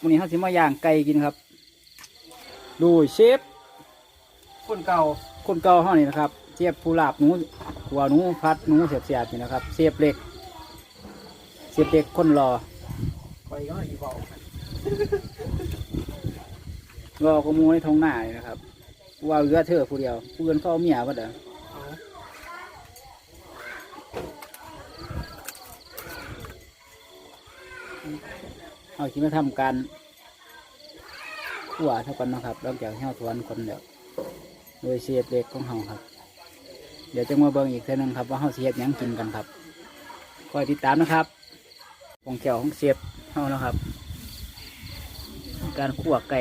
วันนี้เขาสิมาย่างไก่กินครับ ดูเชฟคนเก่าคนเก่าเขานี่นะครับเชฟผู้ลาบหนูหัวหนูพัดหนูเสียบเสียบนี่นะครับเชฟเล็กเชฟเล็กคนรอไปก็อีเบารอก็มูในท้องหน้านี่นะครับว่าเรือเธอผู้เดียวผู้อื่นเขาเอาเมียก็เด้อ เอาคิดมาทำการขั่วเท่ากันนะครับหลังจากที่เราทวนคนเดียวโดยเชฟเล็กของเขาครับ เดี๋ยวจะมาเบิ่งอีกเท่านึงครับว่าเขาสิเฮ็ดหยังกินกันครับคอยติดตามนะครับของแก้วของเชฟเขานะครับ การขั่วไก่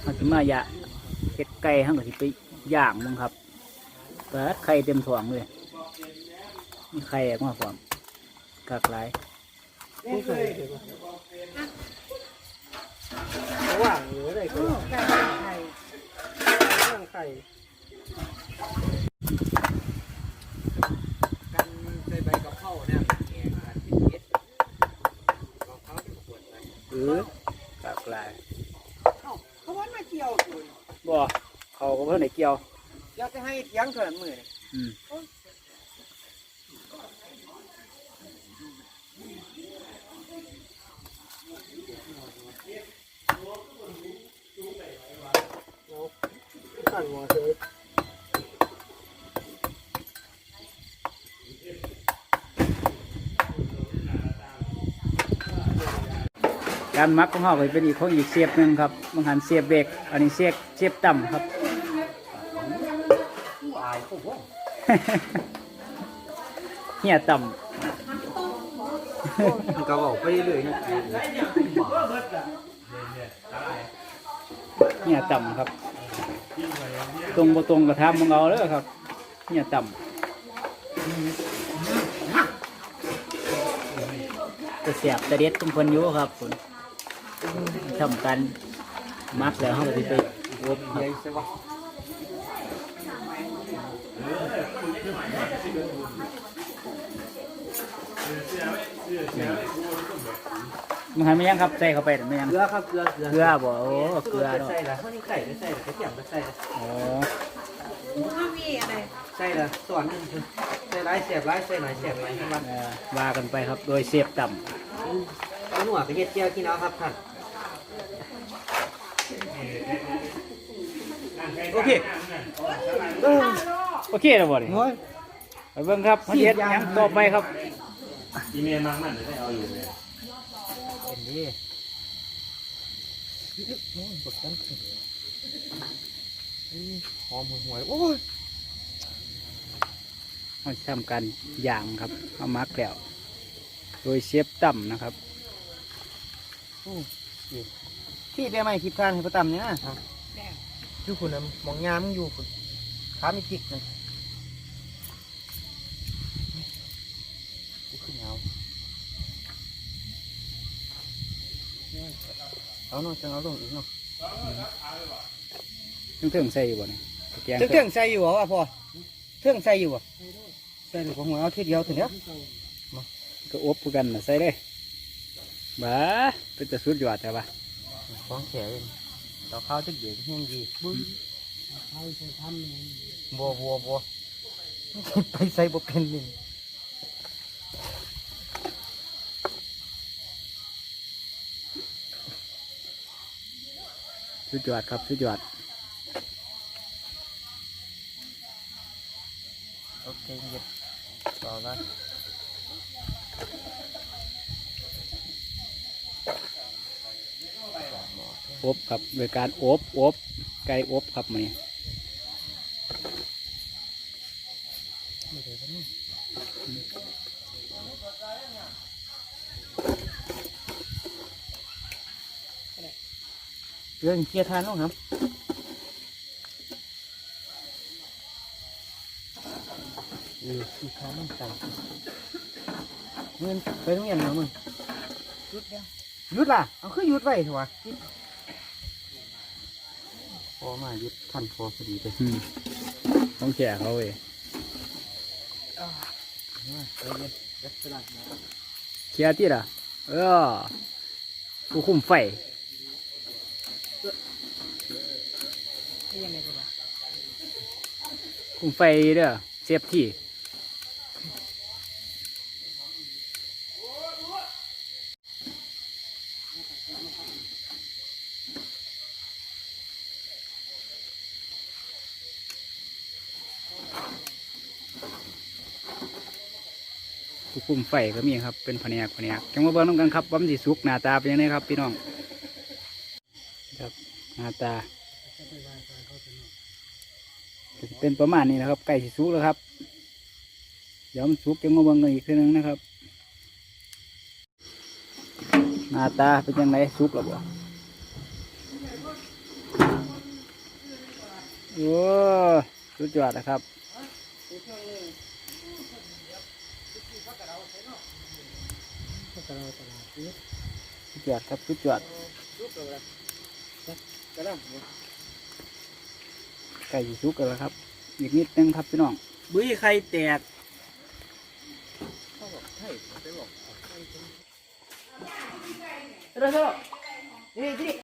เขาสิมาอยะเฮ็ดไก่ทั้งก็สิไปย่างมึงครับเปิดไข่เต็มถ่วงเลยมีไข่ออกมาพร้อม กากหลายไม่เคยระหว่างหรืออะไรก็ไก่ไข่เรื่องไข่กันใส่ใบกะเพราเนี่ยแกงกันเป็นเย็ดกะเพราเป็นขวดเลยหรือกากหลายเขาว่ามาเกี่ยวคุณบ่เขาก็เพิ่นได้เกี่ยวอยากจะให้เที่ยงเท่านั้นมือเนี่ย อืมสั่นหัวเฉยการหมักของเขาก็เป็นอีกของอีกเสียบหนึ่งครับบางหันเสียบเบรกอันนี้เสียบเสียบต่ำครับอายโอ้โหเหี่ยต่มันก็บอกไปเรื่อยๆนะำเหี่ยต่ำครับ ตรงบ่ตรงกระทำมึงเอาเลยครับเหี่ยต่ำจะเสียบจะเด็ดตรงคนยู่ครับคุณทำการมักแล้วเขาก็สิไปอบครับใหญ่ใช่ปะ มันหันไม่ยังครับใส่เข้าไปไม่ยังเกลือครับเกลือเกลือเกลือบ่โอ้เกลือก็เนาะใส่ละเท่านี้ไข่ก็ใส่ละกระเทียมก็ใส่ละอ๋อไม่มีอะไรใส่ละส่วนหนึงใส่หลายเสียบหลายใส่หน่อยเสียบหน่อยทั้งวันเอ่อว่ากันไปครับโดยเสียบต่เอาหนวดไปเฮ็ดเจียวกินเอาครับท่านโอเคำโอเคแล้วบ่นี่โอ้ยไปเบิ่งครับมันเฮ็ดหยังต่อไปครับอีเมลมังมันได้เอาอยู่เลยเห็น ดิโอ้ยบดกันขึ้นอุ้ยหอมหวยๆโอ้ยเราจะทำการย่างครับ เอามักแล้ว โดยเสียบต่ำนะครับพี่ได้ไหมคลิปการให้ประตำเนี่ยอยู่คุณน่ะมองยามอยู่คุณขามีจิกนะกูขึ้นเอา เอาหน่อยจังเอาลงอีกเนาะเครื่องใส่อยู่บ่นี่แกงเครื่องใส่อยู่เหรอวะพ่อเครื่องใส่อยู่อะใส่หรือผมเอาทีเดียวถึงเนี้ยก็อบคือกันน่ะใส่เลยบ้าเป็นจะสุดยอดแต่ว่าฟ้องแขนเราข้าวจะเย็นแห้งดีบึ้งบัวบัวบัวไปใส่บุเป็นนี่ สุดยอดครับสุดยอดโอเคเย็บต่อละอบครับโดยการอบอบไก่อบครับมันนี้ เรื่องเกียร์ทานน้องครับเออขี้ข้าวมันใส่เงินไปโรงเรียนเหรอมึงหยุดยังหยุดล่ะ เอาคือหยุดไว้เถอะวะพอมาหยุดทันพอพอดีเลยอืมต้องแก่เขาเว้ยไปเย็นยัดสลัดนะเคลียร์ที่ละเออผู้คุมไฟ นี่ยังไงกันวะคุมไฟเด้อเซฟที่คุมไฟก็มีครับ เป็นแผนกแผนกจังมาเบิ่งน้ำกันครับว่ามันสิสุกหน้าตาเป็นยังไงครับ พี่น้องครับหน้าตา เป็นประมาณนี้นะครับไก่สิสุกแล้วครับ เดี๋ยวมันสุกจังมาเบิ่งกันอีกทีหนึงนะครับหน้าตาเป็นยังไงสุกแล้วบ่โอ้สุดยอดนะครับสุดยอดครับสุดยอดรูปอะ ไรกระด้างไก่สิสุกแล้วครับ อีกนิดนึงครับพี่น้องบุ้ยไข่แตกเขาบอกไข่ไปบอกไข่เป็นเราชอบนี่นี่